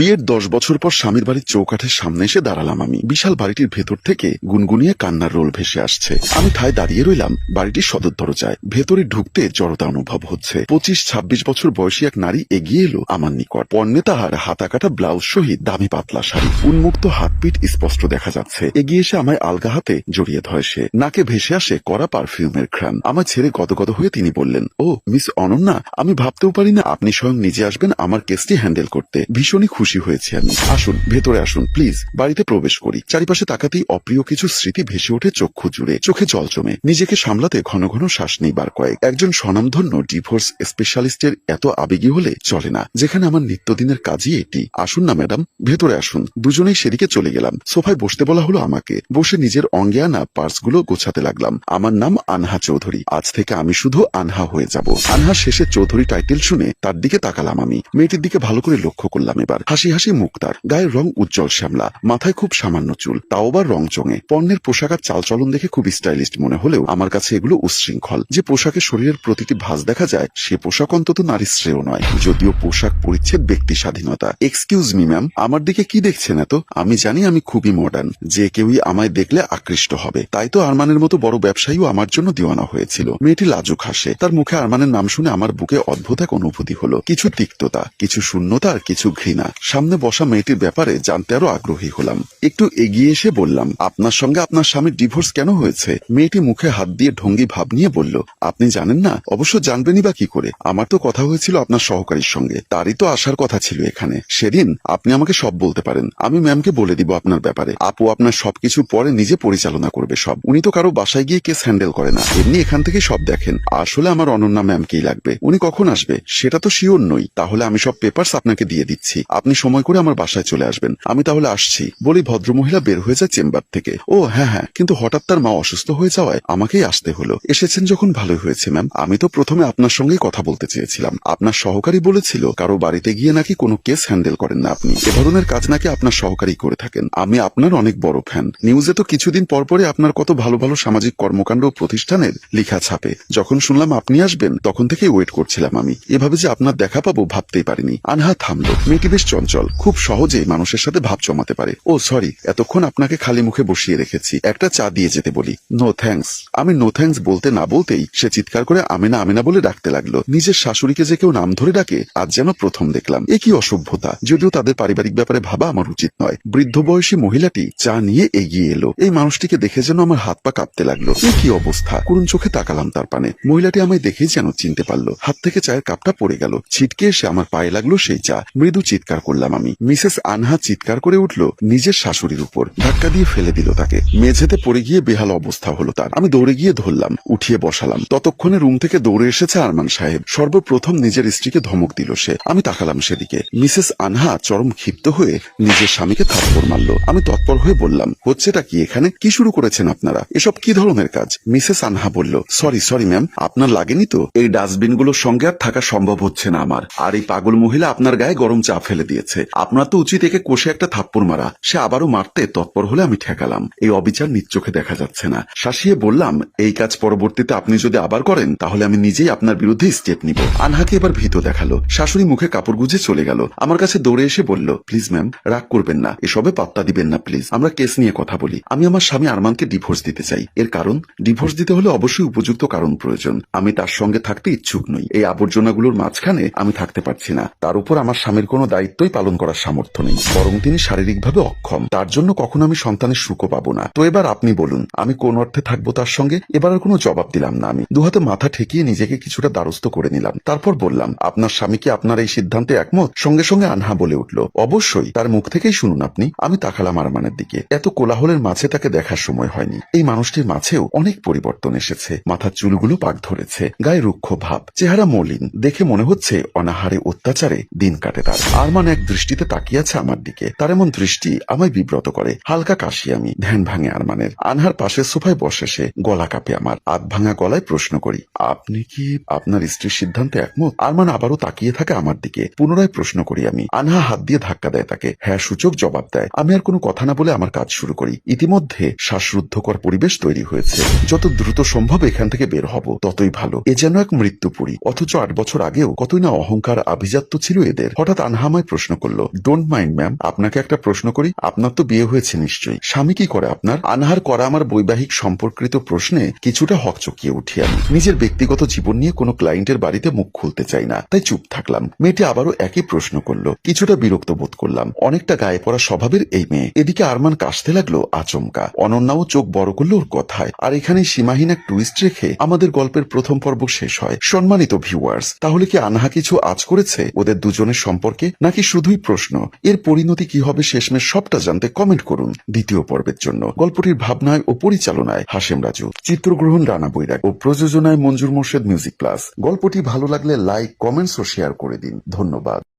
বিয়ের দশ বছর পর স্বামীর বাড়ির চৌকাঠের সামনে এসে দাঁড়ালাম আমি। বিশাল বাড়িটির ভেতর থেকে গুনগুনিয়ে কান্নার রোল ভেসে আসছে। আমি ঠায় দাঁড়িয়ে রইলাম, বাড়িটির সদর দরজায়। ভেতরে ঢুকতে জড়তা অনুভব হচ্ছে। পঁচিশ ছাব্বিশ বছর বয়সী এক নারী এগিয়ে এলো আমার নিকট। পণ্যে তাহার হাতাকাটা ব্লাউজ সহিত দামি পাতলা শাড়ি। উন্মুক্ত হাতপিঠ স্পষ্ট দেখা যাচ্ছে। এগিয়ে এসে আমায় আলগা হাতে জড়িয়ে ধরে সে। নাকে ভেসে আসে কড়া পারফিউমের ঘ্রাণ। আমার ছেড়ে গদগদ হয়ে তিনি বললেন, ও, মিস অনন্যা, আমি ভাবতেও পারি না আপনি স্বয়ং নিজে আসবেন আমার কেসটি হ্যান্ডেল করতে। ভীষণই খুশি হয়েছি আমি। আসুন, ভেতরে আসুন, প্লিজ। বাড়িতে প্রবেশ করি। চারিপাশে তাকাতেই অপ্রিয় কিছু স্মৃতি ভেসে ওঠে চক্ষু জুড়ে। চোখে জল জমে। নিজেকে সামলাতে ঘন ঘন শ্বাস নেইবার কয়েক। একজন স্বনামধন্য ডিভোর্স স্পেশালিস্টের এত আবেগী হলে চলে না। যেখানে আমার নিত্যদিনের কাজই এটি। আসুন না, ম্যাডাম। ভেতরে আসুন। দুজনেই সেদিকে চলে গেলাম। সোফায় বসতে বলা হলো আমাকে। বসে নিজের অঙ্গে আনা পার্সগুলো গোছাতে লাগলাম। আমার নাম আনহা চৌধুরী। আজ থেকে আমি শুধু আনহা হয়ে যাব। আনহা শেষে চৌধুরী টাইটেল শুনে তার দিকে তাকালাম আমি। মেয়েটির দিকে ভালো করে লক্ষ্য করলাম এবার। হাসি হাসি মুখ তার গায়ের রং উজ্জ্বল শ্যামলা, মাথায় খুব সামান্য চুল, তাও আবার রং চঙে। পণ্যের পোশাক আর চালচলন দেখে খুব স্টাইলিস্ট মনে হলেও আমার কাছে এগুলো উচ্ছৃঙ্খল। যে পোশাকে শরীরের প্রতিটি ভাঁজ দেখা যায়, সে পোশাক অন্তত নারী শ্রেয় নয়। যদিও পোশাক পরিচ্ছেদ ব্যক্তি স্বাধীনতা। এক্সকিউজ মি ম্যাম আমার দিকে কি দেখছেন এত? আমি জানি আমি খুবই মডার্ন যে কেউই আমায় দেখলে আকৃষ্ট হবে। তাই তো আরমানের মতো বড় ব্যবসায়ীও আমার জন্য দিওয়ানা হয়েছিল। মেয়েটি লাজুক হাসে। তার মুখে আরমানের নাম শুনে আমার বুকে অদ্ভুত এক অনুভূতি হলো। কিছু তিক্ততা, কিছু শূন্যতা আর কিছু ঘৃণা। সামনে বসা মেয়েটির ব্যাপারে জানতে আরও আগ্রহী হলাম। একটু এগিয়ে এসে বললাম, আপনার সঙ্গে আপনার স্বামীর ডিভোর্স কেন হয়েছে? মেয়েটি মুখে হাত দিয়ে ঢঙ্গি ভাব নিয়ে বলল, আপনি জানেন না? অবশ্য জানবেনই বা কি করে? আমার তো কথা হয়েছিল আপনার সহকারীর সঙ্গে। তারই তো আসার কথা ছিল এখানে। সেদিন আপনি আমাকে সব বলতে পারেন। আমি ম্যামকে বলে দিব আপনার ব্যাপারে। আপু আপনার সবকিছু পরে নিজে পরিচালনা করবে সব। উনি তো কারও বাসায় গিয়ে কেস হ্যান্ডেল করে না। এমনি এখান থেকে সব দেখেন। আসলে আমার অনন্যা ম্যামকেই লাগবে। উনি কখন আসবে? সেটা তো শিওর নই। তাহলে আমি সব পেপারস আপনাকে দিয়ে দিচ্ছি। আপনি সময় করে আমার বাসায় চলে আসবেন। আমি তাহলে আসছি। বলি, ভদ্রমহিলা বের হয়ে যায় চেম্বার থেকে। ও হ্যাঁ হ্যাঁ কিন্তু হঠাৎ তার মা অসুস্থ হয়ে যাওয়ায় আমাকেই আসতে হলো। এসেছেন যখন ভালোই হয়েছে, ম্যাম। আমি তো প্রথমে আপনার সঙ্গেই কথা বলতে চেয়েছিলাম। আপনার সহকারী বলেছিল, কারও বাড়িতে গিয়ে নাকি কোনো কেস হ্যান্ডেল করেন না আপনি। এ ধরনের কাজ নাকি আপনার সহকারী করে থাকেন। আমি আপনার অনেক বড় ফ্যান। নিউজে তো কিছুদিন পর পরে আপনার কত ভালো ভালো সামাজিক কর্মকাণ্ড প্রতিষ্ঠানের লিখা ছাপে। যখন শুনলাম আপনি আসবেন, তখন থেকেই ওয়েট করছিলাম আমি। এভাবে যে আপনার দেখা পাবো ভাবতেই পারিনি। আনহা থামলো। মেয়েটি বেশ চঞ্চল খুব সহজেই মানুষের সাথে ভাব জমাতে পারে। ও সরি এতক্ষণ আপনাকে খালি মুখে বসিয়ে রেখেছি। একটা চা দিয়ে যেতে বলি। নো থ্যাঙ্কস আমি নো থ্যাঙ্কস বলতে না বলতেই সে চিৎকার করে আমেনা আমেনা বলে ডাকতে লাগল। নিজের শাশুড়িকে যে কেউ নাম ধরে ডাকে, আজ যেন প্রথম দেখলাম। এ কি অসভ্যতা। যদিও তাদের পারিবারিক ব্যাপারে ভাবা আমার উচিত নয়। বৃদ্ধ বয়সী মহিলাটি চা নিয়ে এগিয়ে এলো। এই মানুষটিকে দেখে যেন আমার হাত পা কাঁপতে লাগল। এ কি অবস্থা? করুণ চোখে তাকালাম তার পানে। মহিলাটি আমায় দেখেই যেন চিনতে পারল। হাত থেকে চায়ের কাপটা পড়ে গেল। ছিটকে এসে আমার পায়ে লাগল সেই চা। মৃদু চিৎকার করলাম আমি। মিসেস আনহা চিৎকার করে উঠল নিজের শাশুড়ির উপর। ধাক্কা দিয়ে ফেলে দিল তাকে। মেঝেতে পড়ে গিয়ে বেহাল অবস্থা হলো তার। আমি দৌড়ে গিয়ে ধরলাম, উঠিয়ে বসালাম। ততক্ষণে রুম থেকে দৌড়ে এসেছে আরমান সাহেব। সর্বপ্রথম নিজের স্ত্রীকে ধমক দিল সে। আমি তাকালাম সেদিকে। মিসেস আনহা চরম ক্ষিপ্ত হয়ে নিজের স্বামীকে থাপ্পড় মারল। আমি তৎপর হয়ে বললাম, হচ্ছেটা কি এখানে? কি শুরু করেছেন আপনারা? এসব কি ধরনের কাজ? মিসেস আনহা বলল, সরি সরি, ম্যাম, আপনার লাগেনি তো? এই ডাস্টবিনগুলোর সঙ্গে আর থাকা সম্ভব হচ্ছে না আমার। আর এই পাগল মহিলা আপনার গায়ে গরম চা ফেলে দিয়েছে। আপনার তো উচিত একে কষে একটা থাপ্পড় মারা। সে আবারও মারতে তৎপর হলে আমি ঠেকালাম। এই অবিচার নিজ চোখে দেখা যাচ্ছে না। শাসিয়ে বললাম, এই কাজ পরবর্তীতে আপনি যদি আবার করেন, তাহলে আমি নিজেই আপনার বিরুদ্ধে স্টেপ নিব। আনহাকে এবার ভীত দেখাল। শাশুড়ি মুখে কাপড় গুজে চলে গেল। আমার কাছে দৌড়ে এসে বলল, প্লিজ ম্যাম, রাগ করবেন না। এসবে পাত্তা দিবেন না, প্লিজ। আমরা কেস নিয়ে কথা বলি। আমি আমার স্বামী আরমানকে ডিভোর্স দিতে চাই। এর কারণ ডিভোর্স দিতে হলে অবশ্যই উপযুক্ত কারণ প্রয়োজন। আমি তার সঙ্গে থাকতে ইচ্ছুক নই। এই আবর্জনাগুলোর মাঝখানে আমি থাকতে পারছি না। তার উপর আমার স্বামীর কোনো দায়িত্বই পালন করার সামর্থ্য নেই, বরং তিনি শারীরিকভাবে অক্ষম। তার জন্য কখনো আমি সন্তানের সুখও পাবো না। তো এবার আপনি বলুন, আমি কোন অর্থে থাকব তার সঙ্গে? এবার আর কোনো জবাব দিলাম না আমি। দুহাতে মাথা ঠেকিয়ে নিজেকে কিছুটা দ্বারস্থ করে নিলাম। তারপর বললাম, আপনার স্বামী কি আপনার এই সিদ্ধান্তে একমত? সঙ্গে সঙ্গে আনহা বলে উঠল, অবশ্যই। তার মুখ থেকেই শুনুন আপনি, আমি তাকালাম আরমানের দিকে। এত কোলাহলের মাঝে তাকে দেখার সময় হয়নি। এই মানুষটির মাঝেও অনেক পরিবর্তন এসেছে। মাথার চুলগুলো পাক ধরেছে, গায়ে রুক্ষ ভাব, চেহারা মলিন। দেখে মনে হচ্ছে অনাহারে অত্যাচারে দিন কাটে তার। আরমান এক দৃষ্টিতে তাকিয়ে আছে আমার দিকে। তার এমন দৃষ্টি আমায় বিব্রত করে। হালকা কাশি আমি, ধ্যান ভাঙে আরমানের। আনহার পাশের সোফায় বসে সে গলা কাঁপে আমার। আধ ভাঙা গলায় প্রশ্ন করি, আপনি কি আপনার স্ত্রীর সিদ্ধান্তে একমত? আরমান আবারও তাকিয়ে থাকে আমার দিকে। পুনরায় প্রশ্ন করি আমি। আনহা হাত দিয়ে ধাক্কা দেয় তাকে। হ্যাঁ সূচক জবাব দেয়। আমি আর কোনো কথা না বলে আমার কাজ শুরু করি। ইতিমধ্যে শ্বাসরুদ্ধকর পরিবেশ তৈরি হয়েছে। যত দ্রুত সম্ভব এখান থেকে বের হব, ততই ভালো। এ যেন এক মৃত্যুপুরী। অথচ আট বছর আগেও কতই না অহংকার আভিজাত্য ছিল এদের। হঠাৎ আনহামায় প্রশ্ন প্রশ্ন করল ডোন্ট মাইন্ড ম্যাম আপনাকে একটা প্রশ্ন করি, আপনার তো বিয়ে হয়েছে নিশ্চয়ই। স্বামী কি করে আপনার? আনহার করা আমার বৈবাহিক সম্পর্কিত প্রশ্নে কিছুটা হকচকিয়ে উঠি আমি। নিজের ব্যক্তিগত জীবন নিয়ে কোনো ক্লায়েন্টের বাড়িতে মুখ খুলতে চাই না, তাই চুপ থাকলাম। মেয়েটি আবারও একই প্রশ্ন করল, কিছুটা বিরক্ত বোধ করলাম। অনেকটা গায়ে পড়া স্বভাবের এই মেয়ে। এদিকে আরমান কাশতে লাগল আচমকা। অনন্যাও চোখ বড় করল ওর কথায়। আর এখানে সীমাহীন এক টুইস্ট রেখে আমাদের গল্পের প্রথম পর্ব শেষ হয়। সম্মানিত ভিউয়ার্স তাহলে কি আনহা কিছু আজ করেছে ওদের দুজনের সম্পর্কে? নাকি শুধুই প্রশ্ন, এর পরিণতি কি হবে শেষমেশ সবটা জানতে কমেন্ট করুন। দ্বিতীয় পর্বের জন্য, গল্পটির ভাবনায় ও পরিচালনায় হাসেম রাজু, চিত্রগ্রহণ রানা বৈরাগ ও প্রযোজনায় মঞ্জুর মোর্শেদ মিউজিক প্লাস গল্পটি ভালো লাগলে লাইক, কমেন্টস ও শেয়ার করে দিন। ধন্যবাদ।